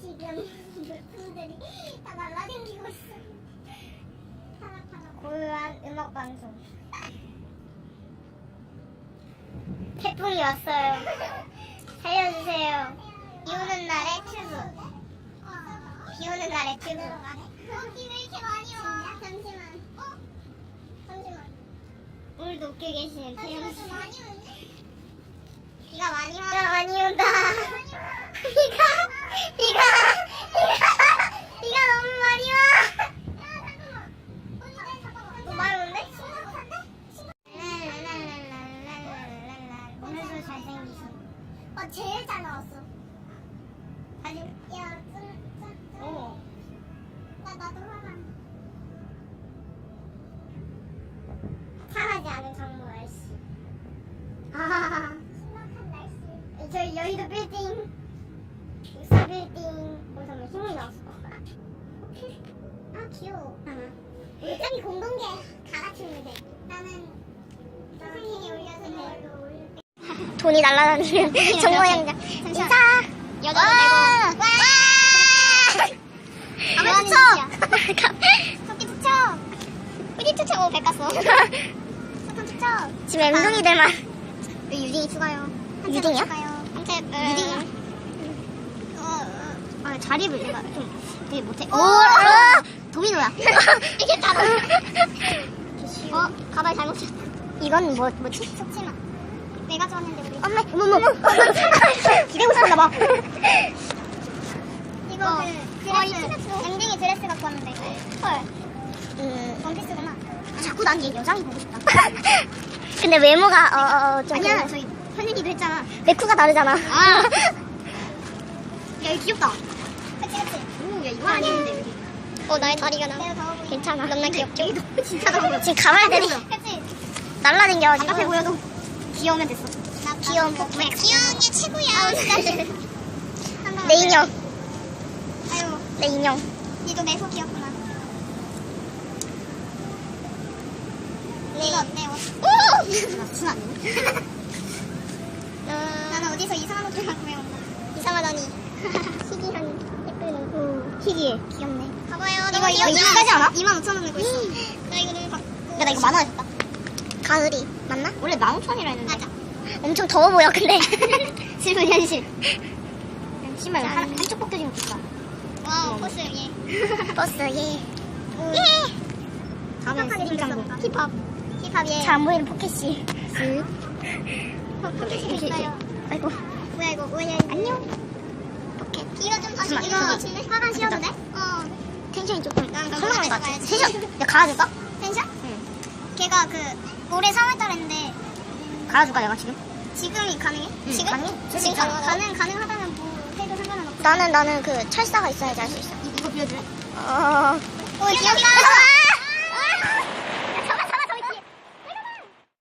지금 물품들이 다 날라다니고 있어. 고요한 음악 방송. 태풍이 왔어요. 살려주세요. 비 오는 날의 튜브. 비 오는 왜 이렇게 많이 와? 잠시만. 어? 잠시만. 물 높게 계시는 태영 좀 씨. 많이 어 제일 잘 나왔어. 사진. 야, 좀, 좀, 좀. 오. 나 나도 하나. 상하지 않은 정보 날씨. 아, 심각한 날씨. 저희 여의도 빌딩, 육사 빌딩, 거기서 힘이 나왔어. 아 귀여워. 아, 여기 공동계 다 같이 오면 돼. 나는 선생님이 올려서 내일도 올릴게. 돈이 날아다니는 정모 형장. 인사. 되고. 와! 가만히 붙여. 토끼 투척. 뿌리 투척. 오, 백 갔어. 소통 투척. 지금 엠둥이들만. 유딩이 추가요. 유딩이요? 한테? 어, 어. 아, 자립을 내가 좀 되게 못해. 오! 도미노야. 이게 따로. 어, 가발 잘못 쳤다. 이건 뭐, 뭐지? 속지마. 내가 좋았는데 우리. 엄마, 어머머. 기대고 싶었나 봐. 이거 어. 그 드레스. 엔딩이 드레스 갖고 왔는데. 헐. 음, 원피스구나. 자꾸 난 얘 여장이 보고 싶다. 근데 외모가, 어, 어, 좀. 아니야, 그- 저희 현진이도 했잖아. 메쿠가 다르잖아. 아. 야, 이거 귀엽다. 그치, 그치. 오, 야, 이거 아니는데, 여기. 어, 나의 다리가 나. 괜찮아. 너무 귀엽죠? 진짜 더워 보여. 지금 가발들이 그치? 날라댕겨가지고. 답답해 보여도 귀여우면 됐어. 귀여운 포플렉스. 귀여운 게 최고야. 아우, 진짜. 내 인형. 아유, 내 인형. 니도 내속 귀엽구나. 이거 어때? 오! 순 아니야? 나는 어디서 이상한 옷들만 구해온다. 이상하다니. 희귀한 예쁘네. 음, 희귀해. 귀엽네. 봐봐요. 이거, 이거. 비싸지 않아? 2만 5천 원 내고 있어. 나 이거 너무 받고. 야, 나 이거 만 원에 샀다. 가을이. 맞나? 원래 15,000원이라 했는데. 맞아. 엄청 더워 보여, 근데. 슬픈 현실. 신발 짠. 한, 한쪽 벗겨지면 좋다. 와우, 포스, 예. 버스, 예. 예! 다음엔 힙합하게 스님장구. 생겼어. 힙합. 힙합, 예. 잘 안 보이는 포켓씨. 포켓이 있어요. 아이고. 뭐야, 이거, 뭐야, 안녕. 포켓. 이거 좀 다시, 잠깐만, 이거 화관 씌워도 돼? 어. 텐션이 조금 난 설렁한 것 같아. 텐션. 야, 갈아줄까? 텐션? 응. 걔가 그, 올해 3월달 했는데, 갈아줄까, 내가 지금? 지금이 가능해? 응, 지금? 가능해. 지금 지금 가, 가능하다고? 가능, 가능하다면 뭐, 해도 상관은 없어. 나는, 나는 그 철사가 있어야지 할 수 있어. 이거 빌려줄래? 어. 오, 귀엽다!